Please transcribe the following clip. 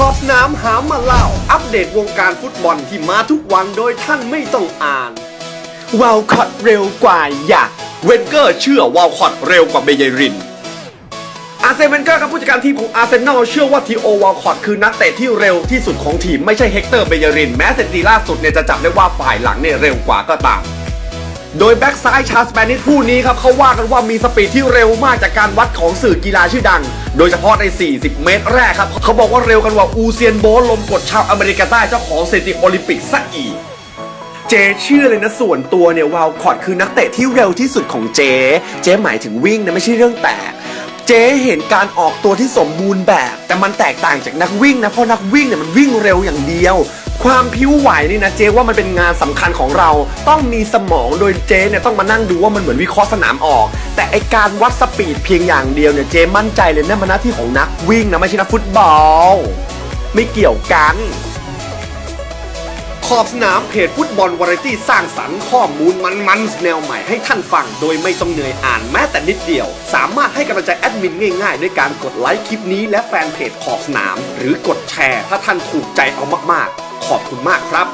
ขอบสนามหามาเล่า อัปเดตวงการฟุตบอลที่มาทุกวันโดยท่านไม่ต้องอ่านวาลคอตเร็วกว่าอยากเวนเกอร์เชื่อวาลคอตเร็วกว่าเบเยริน อาร์เซนเวนเกอร์ครับผู้จัดการทีมของอาร์เซนอลเชื่อว่าทีโอวาลคอตคือนักเตะที่เร็วที่สุดของทีมไม่ใช่เฮกเตอร์เบเยริน แม้สถิติล่าสุดเนี่ยจะจับได้ว่าฝ่ายหลังเนี่ยเร็วกว่าก็ตาม โดยแบ็กซ้ายชาส์แปนิสผู้นี้ครับเขาว่ากันว่ามีสปีดที่เร็วมากจากการวัดของสื่อกีฬาชื่อดัง โดยเฉพาะใน 40 เมตรแรกครับ เขาบอกว่าเร็วกันว่าอูเซียนโบลลมกดชาวอเมริกาใต้เจ้าของสถิติโอลิมปิกซะอีกเจเชื่อเลยนะส่วนตัวเนี่ยวาลคอตคือนักเตะที่เร็วที่สุดของเจ เจหมายถึงวิ่งนะไม่ใช่เรื่องแปลกเจเห็นการออกตัวที่สมบูรณ์แบบ แต่มันแตกต่างจากนักวิ่งนะ เพราะนักวิ่งเนี่ยมันวิ่งเร็วอย่างเดียว ความพิ้วไหวนี่นะเจว่ามันเป็นงานสำคัญของเรา ต้องมีสมองโดยเจเนี่ยต้องมานั่งดูว่ามันเหมือนวิเคราะห์สนามออก แต่ไอการวัดสปีดเพียงอย่างเดียวเนี่ยเจมั่นใจเลยนั่นมันหน้าที่ของนักวิ่งนะไม่ใช่นักฟุตบอล ไม่เกี่ยวกันขอบสนามเพจฟุตบอลวาไรตี้สร้างสรรค์ข้อมูลมันๆแนวใหม่ให้ท่านฟัง โดยไม่ต้องเหนื่อยอ่านแม้แต่นิดเดียว สามารถให้กำลังใจแอดมินง่ายๆ ด้วยการกดไลค์คลิปนี้และแฟนเพจขอบสนาม หรือกดแชร์ ถ้าท่านถูกใจเอามากๆ ขอบคุณมากครับ